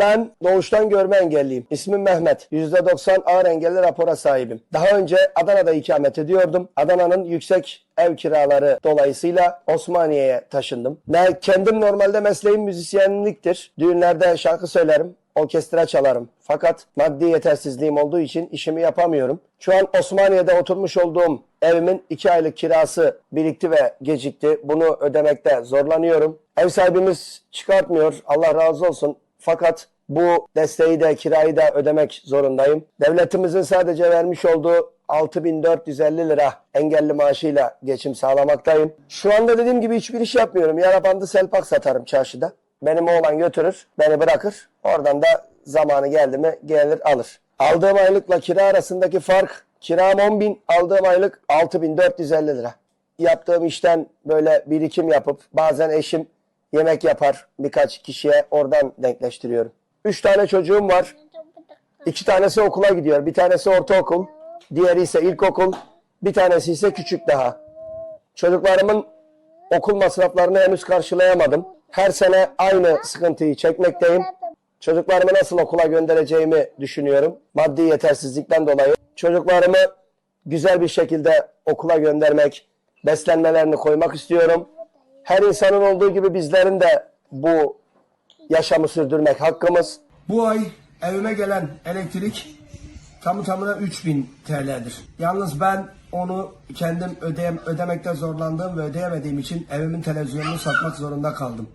Ben doğuştan görme engelliyim. İsmim Mehmet. %90 ağır engelli rapora sahibim. Daha önce Adana'da ikamet ediyordum. Adana'nın yüksek ev kiraları dolayısıyla Osmaniye'ye taşındım. Ne kendim normalde mesleğim müzisyenliktir. Düğünlerde şarkı söylerim. Orkestra çalarım. Fakat maddi yetersizliğim olduğu için işimi yapamıyorum. Şu an Osmaniye'de oturmuş olduğum evimin iki aylık kirası birikti ve gecikti. Bunu ödemekte zorlanıyorum. Ev sahibimiz çıkartmıyor. Allah razı olsun. Fakat bu desteği de kirayı da ödemek zorundayım. Devletimizin sadece vermiş olduğu 6450 lira engelli maaşıyla geçim sağlamaktayım. Şu anda dediğim gibi hiçbir iş yapmıyorum. Yara bandı selpak satarım çarşıda. Benim oğlan götürür, beni bırakır. Oradan da zamanı geldi mi gelir alır. Aldığım aylıkla kira arasındaki fark kiram 10 bin, aldığım aylık 6450 lira. Yaptığım işten böyle birikim yapıp bazen eşim yemek yapar birkaç kişiye oradan denkleştiriyorum. Üç tane çocuğum var. İki tanesi okula gidiyor. Bir tanesi ortaokul. Diğeri ise ilkokul. Bir tanesi ise küçük daha. Çocuklarımın okul masraflarını henüz karşılayamadım. Her sene aynı sıkıntıyı çekmekteyim. Çocuklarımı nasıl okula göndereceğimi düşünüyorum. Maddi yetersizlikten dolayı. Çocuklarımı güzel bir şekilde okula göndermek, beslenmelerini koymak istiyorum. Her insanın olduğu gibi bizlerin de bu yaşamı sürdürmek hakkımız. Bu ay evime gelen elektrik tamı tamına 3000 TL'dir. Yalnız ben onu kendim ödeyem, ödemekte zorlandığım ve ödeyemediğim için evimin televizyonunu satmak zorunda kaldım.